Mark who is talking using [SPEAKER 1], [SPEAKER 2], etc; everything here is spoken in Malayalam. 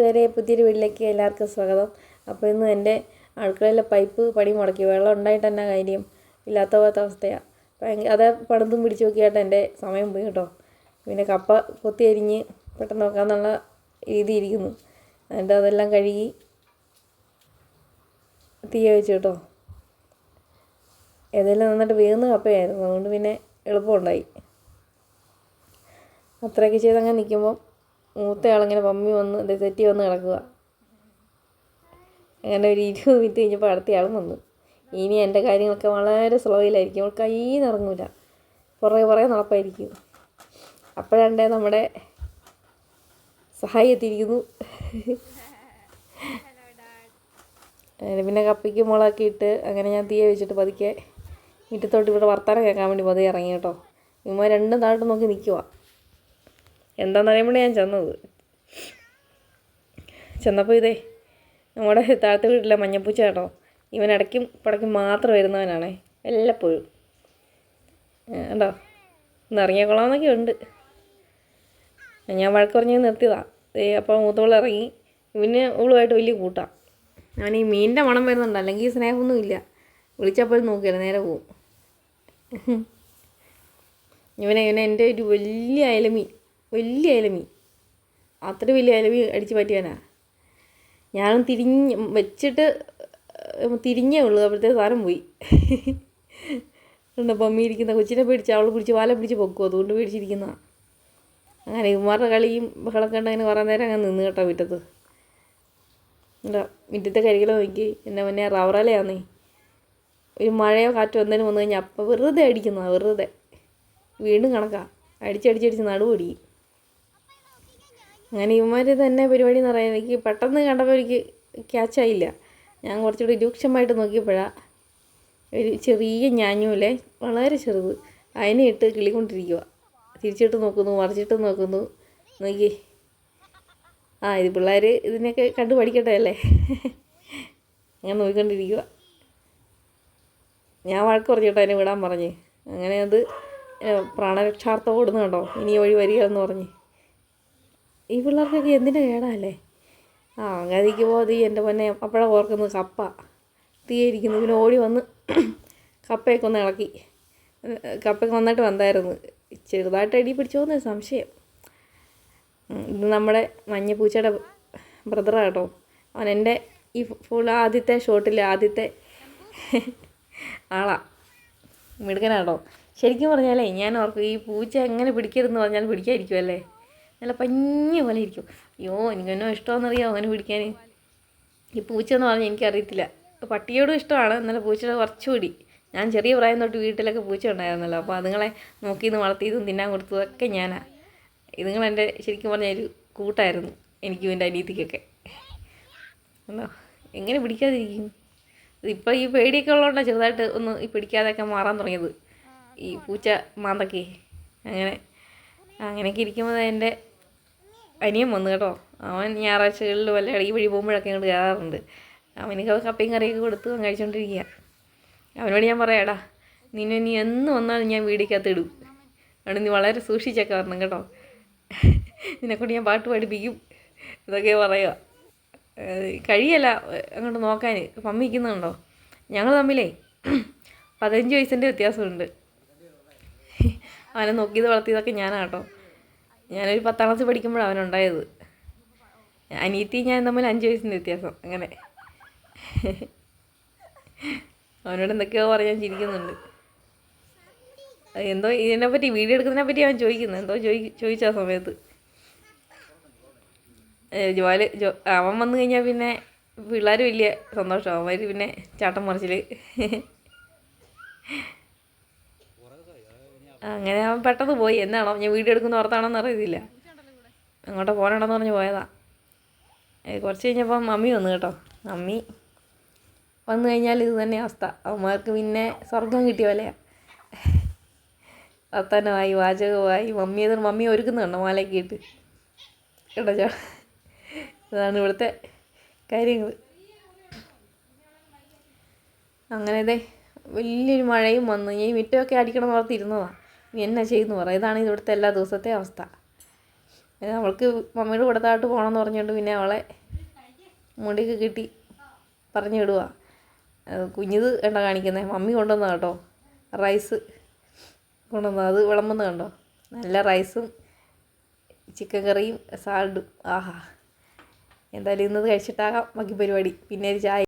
[SPEAKER 1] കൂട്ടുകാരെ പുതിയൊരു വീട്ടിലേക്ക് എല്ലാവർക്കും സ്വാഗതം. അപ്പോൾ ഇന്ന് എന്റെ അടുക്കളയിലെ പൈപ്പ് പണി മുടക്കി. വെള്ളം ഉണ്ടായിട്ട് തന്നെ കാര്യം ഇല്ലാത്ത പോലത്തെ അവസ്ഥയാണ് അത് പണിതും പിടിച്ചു നോക്കിയായിട്ട് എന്റെ സമയം പോയി കേട്ടോ. പിന്നെ കപ്പ കൊത്തി അരിഞ്ഞ് പെട്ടെന്ന് നോക്കാമെന്നുള്ള രീതി ഇരിക്കുന്നു. എന്നിട്ട് അതെല്ലാം കഴുകി തീയ വെച്ച് കേട്ടോ. ഏതെല്ലാം നന്നായിട്ട് വേകുന്ന കപ്പയായിരുന്നു. അതുകൊണ്ട് പിന്നെ എളുപ്പമുണ്ടായി. അത്രയൊക്കെ ചെയ്തങ്ങനെ നിൽക്കുമ്പം മൂത്തയാളിങ്ങനെ പമ്മി വന്ന് തെറ്റി വന്ന് കിടക്കുക അങ്ങനെ ഒരു ഇരുപത് മിനിറ്റ് കഴിഞ്ഞപ്പോൾ അടുത്തയാളും വന്നു. ഇനി എന്റെ കാര്യങ്ങളൊക്കെ വളരെ സ്ലോയിലായിരിക്കും. അവൾ കൈ നിറങ്ങൂല. കുറേ കുറേ നടപ്പായിരിക്കും. അപ്പോഴാണ്ടേ നമ്മുടെ സഹായി എത്തിയിരിക്കുന്നു. അങ്ങനെ പിന്നെ കപ്പിക്ക് മുളകൊക്കെ ഇട്ട് അങ്ങനെ ഞാൻ തീയെ വെച്ചിട്ട് പതുക്കെ മുറ്റത്തോട്ട് ഇവിടെ വർത്താനം കേൾക്കാൻ വേണ്ടി പതുക്കെ ഇറങ്ങി കേട്ടോ. ഇമ്മ രണ്ടും താഴോട്ട് നോക്കി നിൽക്കുക എന്താണെന്ന് അറിയുമ്പോഴേ ഞാൻ ചെന്നത്. ചെന്നപ്പോൾ ഇതേ നമ്മുടെ താഴത്തെ വീട്ടിലെ മഞ്ഞപ്പൂച്ച കേട്ടോ ഇവൻ ഇടയ്ക്കും പടയ്ക്കും മാത്രം വരുന്നവനാണേ എല്ലപ്പോഴും ഉണ്ടോ ഒന്ന് ഇറങ്ങിയേക്കൊള്ളാമെന്നൊക്കെ ഉണ്ട്. ഞാൻ വഴക്ക് പറഞ്ഞ് നിർത്തിയതാ. അപ്പോൾ മൂത്തോൾ ഇറങ്ങി. ഇവന് ഓളുമായിട്ട് വലിയ കൂട്ടാം. അവൻ ഈ മീനിന്റെ മണം വരുന്നുണ്ട് അല്ലെങ്കിൽ സ്നേഹമൊന്നും ഇല്ല. വിളിച്ചപ്പോൾ നോക്കിയില്ല നേരെ പോവും. ഇവനെ ഇവനെ എന്റെ ഒരു വലിയ അയലമീൻ. വലിയ അലമി അത്ര വലിയ അലമി അടിച്ച് പറ്റിയാനാ ഞാനും തിരിഞ്ഞ് വെച്ചിട്ട് തിരിഞ്ഞേ ഉള്ളൂ. അപ്പോഴത്തെ സാധനം പോയി. ഉണ്ട് പമ്മി ഇരിക്കുന്ന കൊച്ചിനെ പിടിച്ച് അവൾ പിടിച്ച് വാല പിടിച്ച് പൊക്കും. അതുകൊണ്ട് പിടിച്ചിരിക്കുന്ന. അങ്ങനെ ഇവന്മാരുടെ കളിയും ബഹളമൊക്കെ ഉണ്ട് അങ്ങനെ കുറേ നേരം അങ്ങനെ നിന്ന് കേട്ടോ മുറ്റത്ത് എന്താ മുറ്റത്തെ കരികളെ നോക്കി. എന്നെ മുന്നേ റവറലയാന്നേ. ഒരു മഴയോ കാറ്റോ എന്തെങ്കിലും വന്നു കഴിഞ്ഞാൽ അപ്പം വെറുതെ അടിക്കുന്നതാണ് വെറുതെ. വീണ്ടും കണക്കാ. അടിച്ചടിച്ചടിച്ച് നടുപൊടി അങ്ങനെ ഇവന്മാർ തന്നെ പരിപാടി എന്ന് പറയാൻ എനിക്ക് പെട്ടെന്ന് കണ്ടപ്പോൾ എനിക്ക് ക്യാച്ചായില്ല ഞാൻ കുറച്ചുകൂടി രൂക്ഷമായിട്ട് നോക്കിയപ്പോഴാണ് ഒരു ചെറിയ ഞാഞ്ഞൂലെ വളരെ ചെറുത്. അതിനെ ഇട്ട് കിളിക്കൊണ്ടിരിക്കുക തിരിച്ചിട്ട് നോക്കുന്നു മറിച്ചിട്ട് നോക്കുന്നു. നോക്കി ആ ഇത് പിള്ളേർ ഇതിനൊക്കെ കണ്ടു പഠിക്കട്ടെ അല്ലേ? അങ്ങനെ നോക്കിക്കൊണ്ടിരിക്കുക ഞാൻ വഴക്ക് പറഞ്ഞു അതിനെ വിടാൻ പറഞ്ഞ്. അങ്ങനെ അത് പ്രാണരക്ഷാർത്ഥം ഓടുന്നു കണ്ടോ? ഇനി വഴി വരിക എന്ന് പറഞ്ഞ്. ഈ പിള്ളേർക്കൊക്കെ എന്തിന്റെ കേടാല്ലേ ആ അങ്ങതിക്ക് പോതി എന്റെ പൊന്നെ അപ്പോഴാണ് ഓർക്കുന്നത് കപ്പ. തീയിരിക്കുന്നു പിന്നെ ഓടി വന്ന് കപ്പയൊക്കെ ഒന്ന് ഇളക്കി. കപ്പയൊക്കെ നന്നായിട്ട് വന്നായിരുന്നു. ചെറുതായിട്ട് അടി പിടിച്ചോന്ന് സംശയം. ഇത് നമ്മുടെ മഞ്ഞപ്പൂച്ചയുടെ ബ്രദറാണ് കേട്ടോ. അവൻ എന്റെ ഈ ഫുൾ ആദ്യത്തെ ഷോട്ടിലെ ആദ്യത്തെ ആളാ. മിടുക്കനാട്ടോ ശരിക്കും പറഞ്ഞാലേ ഞാൻ ഓർക്കും ഈ പൂച്ച എങ്ങനെ പിടിക്കരുതെന്ന് പറഞ്ഞാൽ പിടിക്കാതിരിക്കുമല്ലേ നല്ല പഞ്ഞ പോലെ ഇരിക്കും. അയ്യോ എനിക്കെന്നോ ഇഷ്ടമെന്നറിയാമോ അങ്ങനെ പിടിക്കാൻ? ഈ പൂച്ച എന്ന് പറഞ്ഞാൽ എനിക്കറിയത്തില്ല. പട്ടിയോടും ഇഷ്ടമാണ്. എന്നാലും പൂച്ചയുടെ കുറച്ചുകൂടി ഞാൻ ചെറിയ പ്രായം തൊട്ട് വീട്ടിലൊക്കെ പൂച്ച ഉണ്ടായിരുന്നല്ലോ. അപ്പോൾ അതുങ്ങളെ നോക്കി നിന്ന് വളർത്തിയതും തിന്നാൻ കൊടുത്തതൊക്കെ ഞാനാ. ഇതുങ്ങളെന്റെ ശരിക്കും പറഞ്ഞാൽ ഒരു കൂട്ടായിരുന്നു എനിക്കും എന്റെ അനീതിക്കൊക്കെ ഉണ്ടോ എങ്ങനെ പിടിക്കാതിരിക്കും? ഇപ്പോൾ ഈ പേടിയൊക്കെ ഉള്ളതുകൊണ്ടാണ് ചെറുതായിട്ട് ഒന്ന് ഈ പിടിക്കാതെയൊക്കെ മാറാൻ തുടങ്ങിയത്. ഈ പൂച്ച മാന്തക്കേ. അങ്ങനെ അങ്ങനെയൊക്കെ ഇരിക്കുമ്പോൾ എന്റെ അനിയൻ വന്നു കേട്ടോ. അവൻ ഞായറാഴ്ചകളിൽ വല്ല ഈ വഴി പോകുമ്പോഴൊക്കെ ഇങ്ങോട്ട് കയറാറുണ്ട് അവനൊക്കെ കപ്പയും കറിയൊക്കെ കൊടുത്ത് കഴിച്ചുകൊണ്ടിരിക്കുക അവനോട് ഞാൻ പറയാടാ നിന്നെ നീ എന്ന് വന്നാലും ഞാൻ വീടിക്കകത്ത് ഇടും. അതുകൊണ്ട് നീ വളരെ സൂക്ഷിച്ചൊക്കെ വരണം കേട്ടോ. നിന്നെക്കൊണ്ട് ഞാൻ പാട്ട് പഠിപ്പിക്കും. ഇതൊക്കെ പറയുക കഴിയല്ല അങ്ങോട്ട് നോക്കാൻ. പമ്മിക്കുന്നുണ്ടോ ഞങ്ങൾ തമ്മിലേ പതിനഞ്ച് വയസ്സിന്റെ വ്യത്യാസമുണ്ട്. അവനെ നോക്കിയത് വളർത്തിയതൊക്കെ ഞാനാണ് കേട്ടോ. ഞാനൊരു പത്താം ക്ലാസ്സിൽ പഠിക്കുമ്പോഴാണ് അവനുണ്ടായത്. അനിയത്തി ഞാൻ തമ്മിൽ അഞ്ച് വയസ്സിന്റെ വ്യത്യാസം. അങ്ങനെ. അവനോട് എന്തൊക്കെയോ പറയാൻ ചിരിക്കുന്നുണ്ട്. എന്തോ ഇതിനെപ്പറ്റി വീഡിയോ എടുക്കുന്നതിനെ പറ്റി അവൻ ചോദിക്കുന്നത് എന്തോ ചോദി ചോദിച്ച ആ സമയത്ത്. ജോലി ജോ അവൻ വന്നു കഴിഞ്ഞാൽ പിന്നെ പിള്ളേർ വലിയ സന്തോഷം. അവന്മാർ പിന്നെ ചാട്ടം മറിച്ചിൽ അങ്ങനെ അവൻ പെട്ടെന്ന് പോയി. എന്നാണോ? ഞാൻ വീഡിയോ എടുക്കുന്ന ഓർത്താണോന്ന് അറിയത്തില്ല. അങ്ങോട്ട് പോകണമെന്ന് പറഞ്ഞ് പോയതാ. കുറച്ച് കഴിഞ്ഞപ്പം മമ്മി വന്നു കേട്ടോ. മമ്മി വന്നു കഴിഞ്ഞാൽ ഇത് തന്നെ അവസ്ഥ. അവന്മാർക്ക് പിന്നെ സ്വർഗം കിട്ടിയ പോലെയാ. വർത്തനമായി വാചകമായി. മമ്മി അത് മമ്മി ഒരുക്കുന്നുണ്ടോ മാലയ്ക്ക് ഇട്ട്. കേട്ടോ ഇതാണ് ഇവിടുത്തെ കാര്യങ്ങൾ അങ്ങനെ ഇതേ വലിയൊരു മഴയും വന്നു. ഈ മിറ്റമൊക്കെ അടിക്കണം ഓർത്തിരുന്നതാണ് ഇനി എന്നാ ചെയ്യുന്നു? പറ. ഇതാണ് ഇവിടുത്തെ എല്ലാ ദിവസത്തെ അവസ്ഥ. അവൾക്ക് മമ്മിയുടെ കൂടത്തായിട്ട് പോകണമെന്ന് പറഞ്ഞുകൊണ്ട് പിന്നെ അവളെ മുടിക്ക് കിട്ടി പറഞ്ഞു വിടുക കുഞ്ഞിത് കണ്ട കാണിക്കുന്നത് മമ്മി കൊണ്ടുവന്ന കേട്ടോ. റൈസ് കൊണ്ടുവന്നത്. അത് വിളമ്പുന്നത് കണ്ടോ? നല്ല റൈസും ചിക്കൻ കറിയും സാലഡും. ആഹാ. എന്തായാലും ഇന്നത് കഴിച്ചിട്ടാകാം ബാക്കി പരിപാടി. പിന്നെ ഒരു ചായ